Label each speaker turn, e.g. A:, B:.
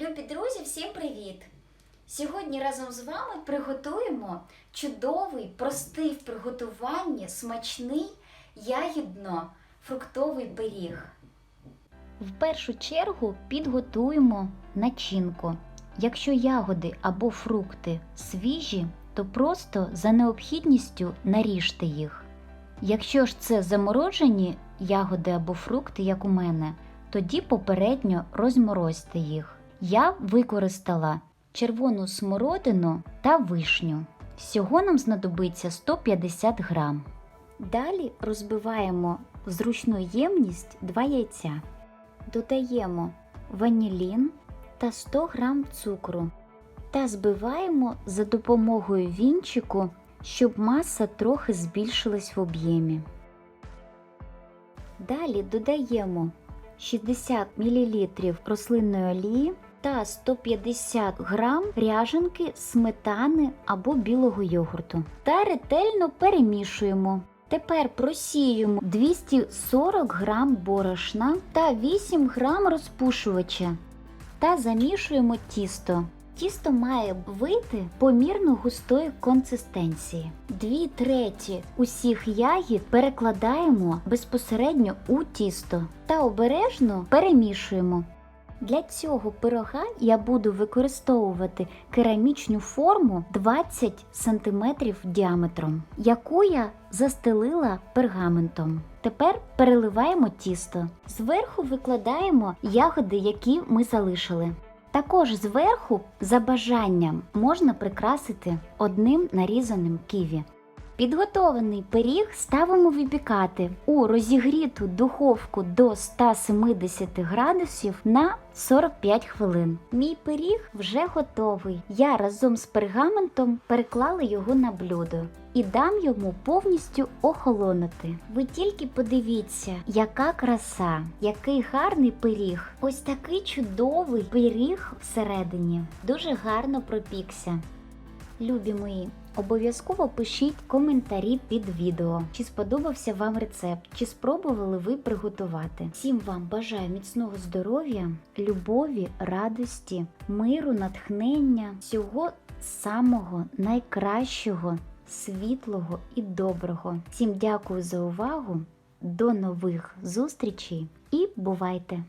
A: Любі друзі, всім привіт! Сьогодні разом з вами приготуємо чудовий, простий в приготуванні, смачний ягідно-фруктовий пиріг.
B: В першу чергу підготуємо начинку. Якщо ягоди або фрукти свіжі, то просто за необхідністю наріжте їх. Якщо ж це заморожені ягоди або фрукти, як у мене, тоді попередньо розморозьте їх. Я використала червону смородину та вишню. Всього нам знадобиться 150 грам. Далі розбиваємо в зручну ємність 2 яйця. Додаємо ванілін та 100 г цукру та збиваємо за допомогою вінчику, щоб маса трохи збільшилась в об'ємі. Далі додаємо 60 мл рослинної олії та 150 г ряженки сметани або білого йогурту та ретельно перемішуємо. Тепер просіюємо 240 г борошна та 8 г розпушувача та замішуємо тісто. Тісто має вийти помірно густої консистенції. Дві треті усіх ягід перекладаємо безпосередньо у тісто та обережно перемішуємо. Для цього пирога я буду використовувати керамічну форму 20 см діаметром, яку я застелила пергаментом. Тепер переливаємо тісто. Зверху викладаємо ягоди, які ми залишили. Також зверху, за бажанням, можна прикрасити одним нарізаним ківі. Підготований пиріг ставимо випікати у розігріту духовку до 170 градусів на 45 хвилин. Мій пиріг вже готовий. Я разом з пергаментом переклала його на блюдо і дам йому повністю охолонути. Ви тільки подивіться, яка краса, який гарний пиріг. Ось такий чудовий пиріг всередині. Дуже гарно пропікся. Любі мої, обов'язково пишіть коментарі під відео, чи сподобався вам рецепт, чи спробували ви приготувати. Всім вам бажаю міцного здоров'я, любові, радості, миру, натхнення, всього самого найкращого, світлого і доброго. Всім дякую за увагу. До нових зустрічей і бувайте!